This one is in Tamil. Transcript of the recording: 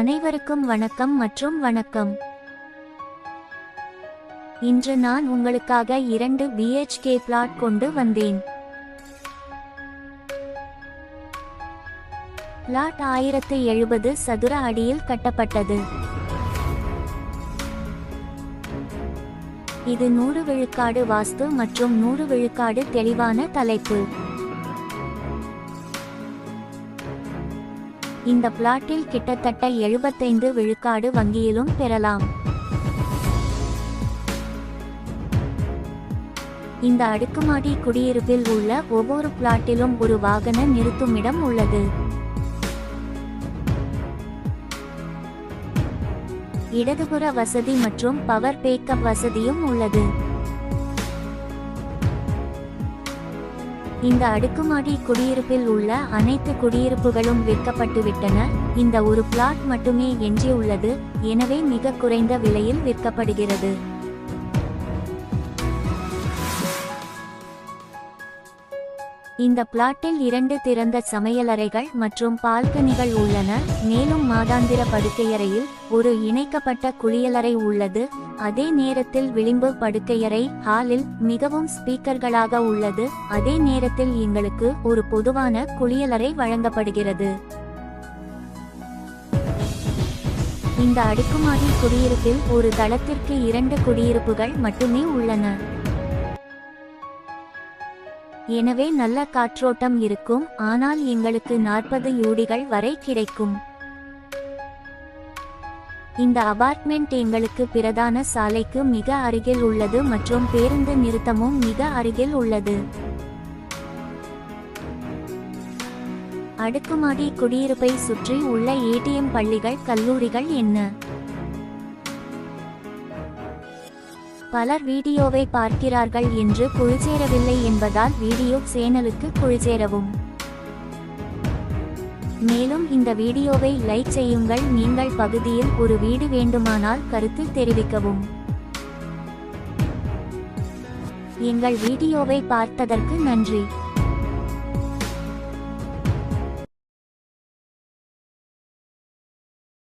அனைவருக்கும் வணக்கம் மற்றும் வணக்கம். இன்று நான் உங்களுக்காக இரண்டு பிஹெச்கே பிளாட் கொண்டு வந்தேன். பிளாட் ஆயிரத்து எழுபது சதுர அடியில் கட்டப்பட்டது. இது நூறு விழுக்காடு வாஸ்து மற்றும் நூறு விழுக்காடு தெளிவான தலைப்பு. இந்த பிளாட்டில் கிட்டத்தட்ட எழுபத்தைந்து விழுக்காடு வங்கியிலும் பெறலாம். இந்த அடுக்குமாடி குடியிருப்பில் உள்ள ஒவ்வொரு பிளாட்டிலும் ஒரு வாகன நிறுத்துமிடம் உள்ளது. இடதுபுற வசதி மற்றும் பவர் பேக்கப் வசதியும் உள்ளது. இந்த அடுக்குமாடி குடியிருப்பில் உள்ள அனைத்து குடியிருப்புகளும் விற்கப்பட்டுவிட்டன. இந்த ஒரு பிளாட் மட்டுமே எஞ்சியுள்ளது. எனவே மிக குறைந்த விலையில் விற்கப்படுகிறது. இந்த பிளாட்டில் இரண்டு திறந்த சமையலறைகள் மற்றும் பால்கனிகள் உள்ளன மேலும் மாதாந்திர படுக்கையறையில் ஒரு இணைக்கப்பட்ட குளியலறை உள்ளது. அதே நேரத்தில் விளிம்பு படுக்கையறை ஹாலில் மிகவும் ஸ்பீக்கர்களாக உள்ளது. அதே நேரத்தில் எங்களுக்கு ஒரு பொதுவான குளியலறை வழங்கப்படுகிறது. இந்த அடுக்குமாடி குடியிருப்பில் ஒரு தளத்திற்கு இரண்டு குடியிருப்புகள் மட்டுமே உள்ளன. எனவே நல்ல காற்றோட்டம் இருக்கும் ஆனால் எங்களுக்கு நாற்பது யூடிகள் வரை கிடைக்கும். இந்த அபார்ட்மெண்ட் எங்களுக்கு பிரதான சாலைக்கு மிக அருகில் உள்ளது மற்றும் பேருந்து நிறுத்தமும் மிக அருகில் உள்ளது. அடுக்குமாடி குடியிருப்பை சுற்றி உள்ள ஏடிஎம் பள்ளிகள் கல்லூரிகள் என்ன? பலர் வீடியோவை பார்க்கிறார்கள் என்று குழுச்சேரவில்லை என்பதால் வீடியோ சேனலுக்கு குழுச்சேரவும் மேலும் இந்த வீடியோவை லைக் செய்யுங்கள். நீங்கள் பகுதியில் ஒரு வீடு வேண்டுமானால் கருத்து தெரிவிக்கவும். எங்கள் வீடியோவை பார்த்ததற்கு நன்றி.